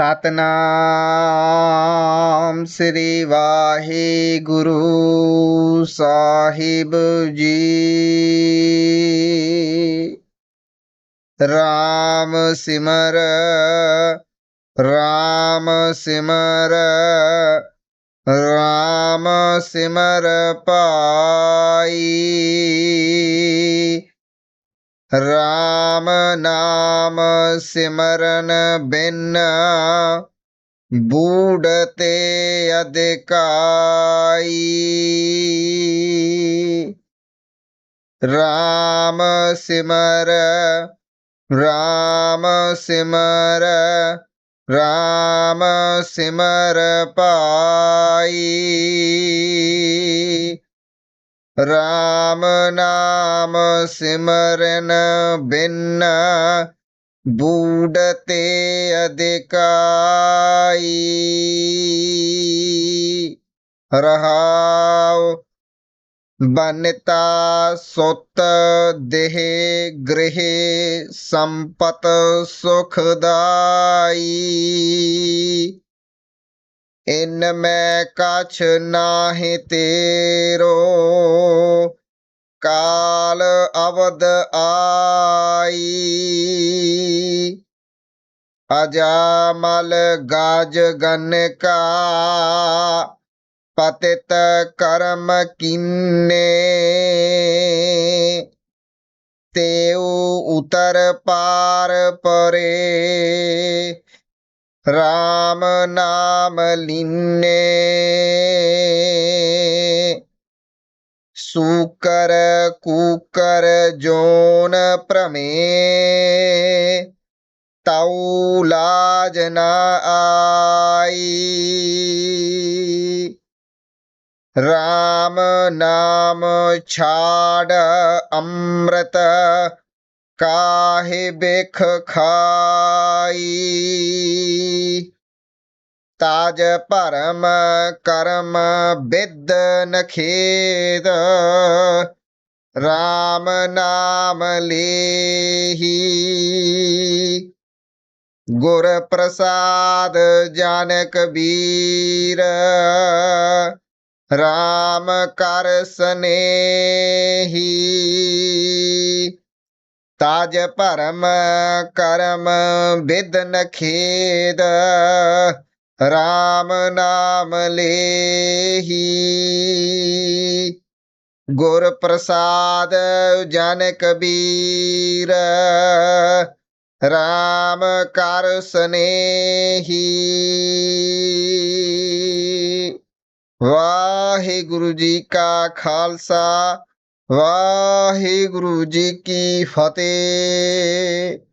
ਸਤਨਾਮ ਸ੍ਰੀ ਵਾਹਿਗੁਰੂ ਸਾਹਿਬ ਜੀ। ਰਾਮ ਸਿਮਰ ਰਾਮ ਸਿਮਰ ਰਾਮ ਸਿਮਰ ਪਾਈ। ਰਾਮ ਨਾਮ ਸਿਮਰਨ ਬਿਨ ਬੂੜਤੇ ਅਧਿਕਾਈ ਰਾਮ ਸਿਮਰ ਰਾਮ ਸਿਮਰ ਰਾਮ ਸਿਮਰ ਪਾਈ ਰਾਮ ਨਾਮ ਸਿਮਰਨ ਬਿਨ ਬੂੜਤੇ ਅਧਿਕਾਈ ਰਹਾਉ ਬਨਤਾ ਸੁਤ ਦੇਹ ਗ੍ਰਹਿ ਸੰਪਤ ਸੁਖਦਾਈ ਇਨ ਮੈਂ ਕਛ ਨਾਹਿ ਤੇਰੋ, ਕਾਲ ਅਵਦ ਆਈ। ਅਜਾਮਲ ਗਾਜ ਗਨ ਕਾ, ਪਤਿਤ ਕਰਮ ਕੀਨੇ। ਤੇਉ ਉਤਰ ਪਾਰ ਪਰੇ राम नाम लिन्ने। शूकर कुकर जोन प्रमे। तौ तौलाजना आई। राम नाम छाड अमृत। ਕਾਹੇ ਬਿਖ ਖਾਈ? ਤਾਜ ਭਰਮ ਕਰਮ ਬਿਦ ਨਖੇਦ, ਰਾਮ ਨਾਮ ਲੇਹੀ। ਗੁਰ ਪ੍ਰਸਾਦ ਜਨ ਕਬੀਰ ਰਾਮ ਕਰ ਸਨੇਹੀ। ਤਾਜ ਭਰਮ ਕਰਮ ਬਿਦ ਖੇਦ, ਰਾਮ ਨਾਮ ਲੇਹੀ। ਗੁਰ ਪ੍ਰਸਾਦ ਜਨ ਕਬੀਰ ਰਾਮ ਕਰ ਸਨੇਹੀ। ਵਾਹਿਗੁਰੂ ਜੀ ਕਾ ਖਾਲਸਾ ਵਾਹਿਗੁਰੂ ਜੀ ਕੀ ਫਤਿਹ।